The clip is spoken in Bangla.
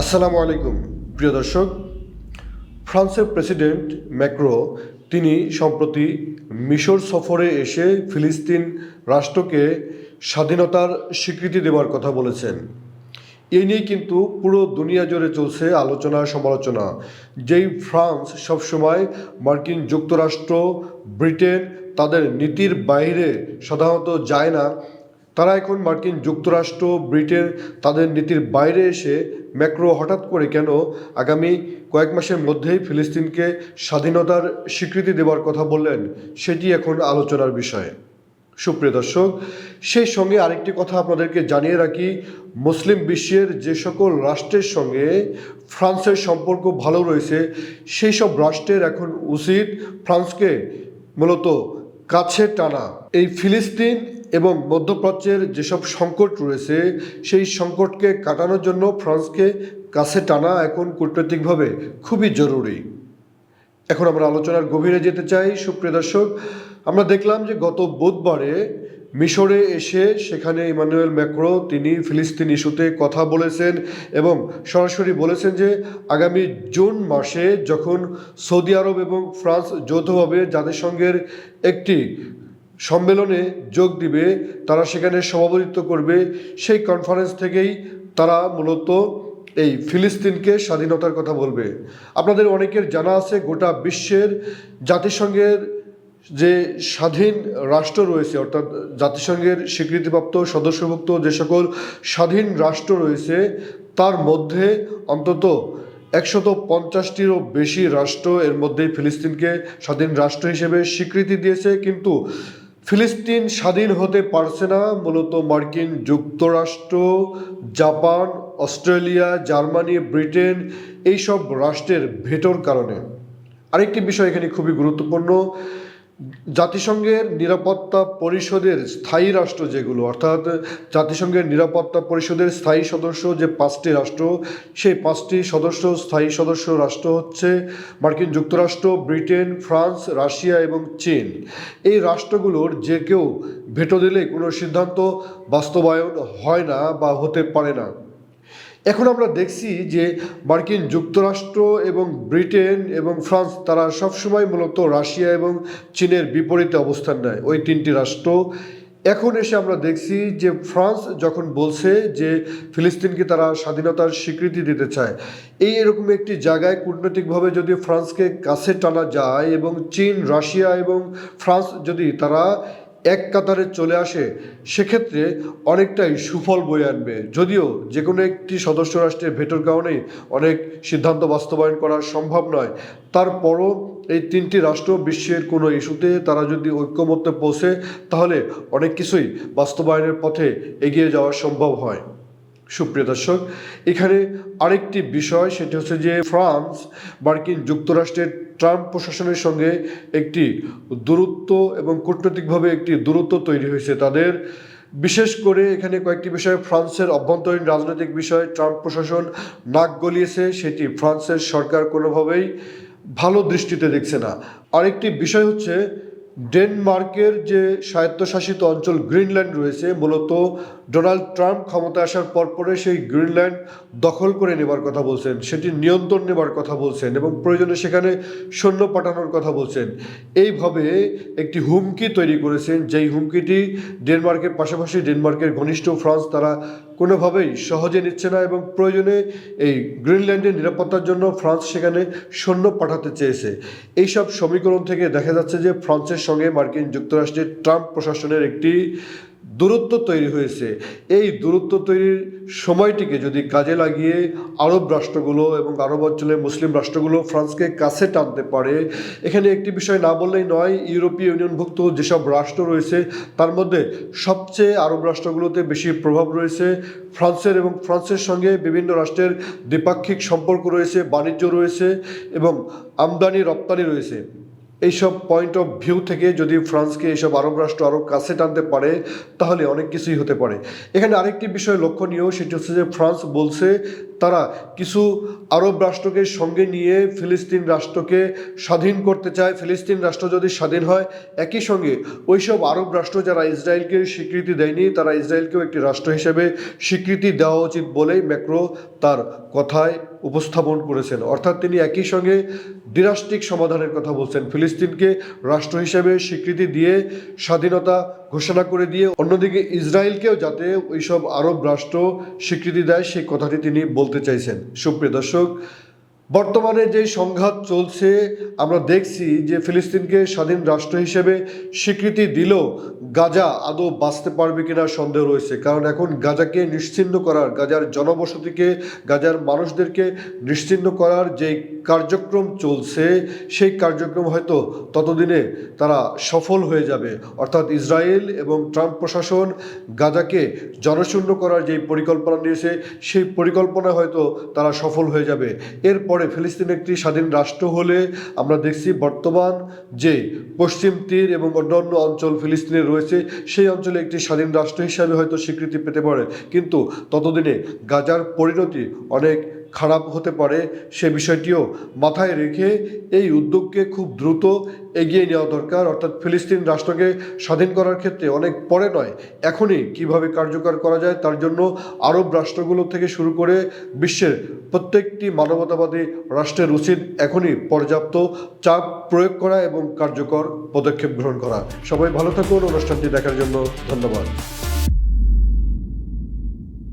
আসসালামু আলাইকুম, প্রিয় দর্শক। ফ্রান্সের প্রেসিডেন্ট ম্যাক্রো, তিনি সম্প্রতি মিশর সফরে এসে ফিলিস্তিন রাষ্ট্রকে স্বাধীনতার স্বীকৃতি দেওয়ার কথা বলেছেন। এই নিয়ে কিন্তু পুরো দুনিয়া জুড়ে চলছে আলোচনা সমালোচনা, যেই ফ্রান্স সবসময় মার্কিন যুক্তরাষ্ট্র, ব্রিটেন তাদের নীতির বাইরে সাধারণত যায় না। তারা এখন মার্কিন যুক্তরাষ্ট্র, ব্রিটেন তাদের নীতির বাইরে এসে ম্যাক্রো হঠাৎ করে কেন আগামী কয়েক মাসের মধ্যেই ফিলিস্তিনকে স্বাধীনতার স্বীকৃতি দেওয়ার কথা বললেন, সেটি এখন আলোচনার বিষয়। সুপ্রিয় দর্শক, সেই সঙ্গে আরেকটি কথা আপনাদেরকে জানিয়ে রাখি, মুসলিম বিশ্বের যে সকল রাষ্ট্রের সঙ্গে ফ্রান্সের সম্পর্ক ভালো রয়েছে, সেই সব রাষ্ট্রের এখন উচিত ফ্রান্সকে মূলত কাছে টানা। এই ফিলিস্তিন এবং মধ্যপ্রাচ্যের যেসব সংকট রয়েছে, সেই সংকটকে কাটানোর জন্য ফ্রান্সকে কাছে টানা এখন কূটনৈতিকভাবে খুবই জরুরি। এখন আমরা আলোচনার গভীরে যেতে চাই, সুপ্রিয় দর্শক। আমরা দেখলাম যে গত বুধবারে মিশরে এসে সেখানে ইমানুয়েল ম্যাক্রো, তিনি ফিলিস্তিন ইস্যুতে কথা বলেছেন এবং সরাসরি বলেছেন যে আগামী জুন মাসে যখন সৌদি আরব এবং ফ্রান্স যৌথভাবে জাতিসংঘের একটি সম্মেলনে যোগ দিবে, তারা সেখানে সভাপতিত্ব করবে। সেই কনফারেন্স থেকেই তারা মূলত এই ফিলিস্তিনকে স্বাধীনতার কথা বলবে। আপনাদের অনেকের জানা আছে, গোটা বিশ্বের জাতিসংঘের যে স্বাধীন রাষ্ট্র রয়েছে, অর্থাৎ জাতিসংঘের স্বীকৃতিপ্রাপ্ত সদস্যভুক্ত যে সকল স্বাধীন রাষ্ট্র রয়েছে, তার মধ্যে অন্তত একশত পঞ্চাশটিরও বেশি রাষ্ট্র এর মধ্যেই ফিলিস্তিনকে স্বাধীন রাষ্ট্র হিসেবে স্বীকৃতি দিয়েছে। কিন্তু ফিলিস্তিন স্বাধীন হতে পারছে না, মূলত মার্কিন যুক্তরাষ্ট্র, জাপান, অস্ট্রেলিয়া, জার্মানি, ব্রিটেন এইসব রাষ্ট্রের ভেটোর কারণে। আরেকটি বিষয় এখানে খুবই গুরুত্বপূর্ণ জাতিসংঘের নিরাপত্তা পরিষদের স্থায়ী রাষ্ট্র যেগুলো, অর্থাৎ জাতিসংঘের নিরাপত্তা পরিষদের স্থায়ী সদস্য যে পাঁচটি রাষ্ট্র, সেই পাঁচটি সদস্য, স্থায়ী সদস্য রাষ্ট্র হচ্ছে মার্কিন যুক্তরাষ্ট্র, ব্রিটেন, ফ্রান্স, রাশিয়া এবং চীন। এই রাষ্ট্রগুলোর যে কেউ ভেটো দিলে কোনো সিদ্ধান্ত বাস্তবায়ন হয় না বা হতে পারে না। এখন আমরা দেখছি যে মার্কিন যুক্তরাষ্ট্র এবং ব্রিটেন এবং ফ্রান্স, তারা সবসময় মূলত রাশিয়া এবং চীনের বিপরীতে অবস্থান নেয়, ওই তিনটি রাষ্ট্র। এখন এসে আমরা দেখছি যে ফ্রান্স যখন বলছে যে ফিলিস্তিনকে তারা স্বাধীনতার স্বীকৃতি দিতে চায়, এই এরকম একটি জায়গায় কূটনৈতিকভাবে যদি ফ্রান্সকে কাছে টানা যায় এবং চীন, রাশিয়া এবং ফ্রান্স যদি তারা এক কাতারে চলে আসে, সেক্ষেত্রে অনেকটাই সুফল বয়ে আনবে। যদিও যে কোনো একটি সদস্য রাষ্ট্রের ভেটোর কারণে অনেক সিদ্ধান্ত বাস্তবায়ন করা সম্ভব নয়, তারপরও এই তিনটি রাষ্ট্র বিশ্বের কোনো ইস্যুতে তারা যদি ঐক্যমত্যে পৌঁছে, তাহলে অনেক কিছুই বাস্তবায়নের পথে এগিয়ে যাওয়া সম্ভব হয়। সুপ্রিয় দর্শক, এখানে আরেকটি বিষয়, সেটি হচ্ছে যে ফ্রান্স মার্কিন যুক্তরাষ্ট্রের ট্রাম্প প্রশাসনের সঙ্গে একটি দূরত্ব এবং কূটনৈতিকভাবে একটি দূরত্ব তৈরি হয়েছে। তাদের বিশেষ করে এখানে কয়েকটি বিষয়ে, ফ্রান্সের অভ্যন্তরীণ রাজনৈতিক বিষয়ে, ট্রাম্প প্রশাসন নাক গলিয়েছে, সেটি ফ্রান্সের সরকার কোনোভাবেই ভালো দৃষ্টিতে দেখছে না। আরেকটি বিষয় হচ্ছে ডেনমার্কের যে স্বায়ত্তশাসিত অঞ্চল গ্রিনল্যান্ড রয়েছে, মূলত ডোনাল্ড ট্রাম্প ক্ষমতা আসার পরপরে সেই গ্রিনল্যান্ড দখল করে নেবার কথা বলছেন সেটি নিয়ন্ত্রণ নেবার কথা বলছেন এবং প্রয়োজনে সেখানে সৈন্য পাঠানোর কথা বলছেন। এইভাবে একটি হুমকি তৈরি করেছেন, যেই হুমকিটি ডেনমার্কের পাশাপাশি ডেনমার্কের ঘনিষ্ঠ ফ্রান্স তারা কোনোভাবেই সহজে নিচ্ছে না এবং প্রয়োজনে এই গ্রিনল্যান্ডের নিরাপত্তার জন্য ফ্রান্স সেখানে সৈন্য পাঠাতে চেয়েছে। এইসব সমীকরণ থেকে দেখা যাচ্ছে যে ফ্রান্সের সঙ্গে মার্কিন যুক্তরাষ্ট্রের ট্রাম্প প্রশাসনের একটি দূরত্ব তৈরি হয়েছে। এই দূরত্ব তৈরির সময়টিকে যদি কাজে লাগিয়ে আরব রাষ্ট্রগুলো এবং আরব অঞ্চলের মুসলিম রাষ্ট্রগুলো ফ্রান্সকে কাছে টানতে পারে, এখানে একটি বিষয় না বললেই নয়, ইউরোপীয় ইউনিয়নভুক্ত যেসব রাষ্ট্র রয়েছে, তার মধ্যে সবচেয়ে আরব রাষ্ট্রগুলোতে বেশি প্রভাব রয়েছে। ফ্রান্সের এবং ফ্রান্সের সঙ্গে বিভিন্ন রাষ্ট্রের দ্বিপাক্ষিক সম্পর্ক রয়েছে, বাণিজ্য রয়েছে এবং আমদানি রপ্তানি রয়েছে। এইসব পয়েন্ট অফ ভিউ থেকে যদি ফ্রান্সকে এইসব আরব রাষ্ট্র আরও কাছে টানতে পারে, তাহলে অনেক কিছুই হতে পারে। এখানে আরেকটি বিষয় লক্ষণীয়, সেটি হচ্ছে যে ফ্রান্স বলছে তারা কিছু আরব রাষ্ট্রকে সঙ্গে নিয়ে ফিলিস্তিন রাষ্ট্রকে স্বাধীন করতে চায়। ফিলিস্তিন রাষ্ট্র যদি স্বাধীন হয়, একই সঙ্গে ওইসব আরব রাষ্ট্র যারা ইসরায়েলকে স্বীকৃতি দেয়নি, তারা ইসরায়েলকেও একটি রাষ্ট্র হিসেবে স্বীকৃতি দেওয়া উচিত বলেই ম্যাক্রো তার কথায় উপস্থাপন করেছেন। অর্থাৎ তিনি একই সঙ্গে দ্বিরাষ্ট্রিক সমাধানের কথা বলছেন। ফিলিস্তিনকে রাষ্ট্র হিসেবে স্বীকৃতি দিয়ে স্বাধীনতা ঘোষণা করে দিয়ে অন্যদিকে ইসরায়েলকেও যাতে ওইসব আরব রাষ্ট্র স্বীকৃতি দেয় সেই কথাটি তিনি বলতে চাইছেন। সুপ্রিয় দর্শক বর্তমানে যে সংঘাত চলছে, আমরা দেখছি যে ফিলিস্তিনকে স্বাধীন রাষ্ট্র হিসেবে স্বীকৃতি দিলেও গাজা আদৌ বাঁচতে পারবে কিনা সন্দেহ রয়েছে। কারণ এখন গাজাকে নিশ্চিহ্ন করার, গাজার জনবসতিকে, গাজার মানুষদেরকে নিশ্চিহ্ন করার যে কার্যক্রম চলছে, সেই কার্যক্রম হয়তো ততদিনে তারা সফল হয়ে যাবে। অর্থাৎ ইসরায়েল এবং ট্রাম্প প্রশাসন গাজাকে জনশূন্য করার যে পরিকল্পনা নিয়েছে, সেই পরিকল্পনা হয়তো তারা সফল হয়ে যাবে। এরপরে ফিলিস্তিন একটি স্বাধীন রাষ্ট্র হলে আমরা দেখছি বর্তমান যে পশ্চিম তীর এবং অন্যান্য অঞ্চল ফিলিস্তিনে রয়েছে, সেই অঞ্চলে একটি স্বাধীন রাষ্ট্র হিসাবে হয়তো স্বীকৃতি পেতে পারে। কিন্তু ততদিনে গাজার পরিণতি অনেক খারাপ হতে পারে, সে বিষয়টিও মাথায় রেখে এই উদ্যোগকে খুব দ্রুত এগিয়ে নেওয়া দরকার। অর্থাৎ ফিলিস্তিন রাষ্ট্রকে স্বাধীন করার ক্ষেত্রে অনেক পরে নয়, এখনই কীভাবে কার্যকর করা যায় তার জন্য আরব রাষ্ট্রগুলো থেকে শুরু করে বিশ্বের প্রত্যেকটি মানবতাবাদী রাষ্ট্রের উচিত এখনই পর্যাপ্ত চাপ প্রয়োগ করা এবং কার্যকর পদক্ষেপ গ্রহণ করা। সবাই ভালো থাকুন, অনুষ্ঠানটি দেখার জন্য ধন্যবাদ।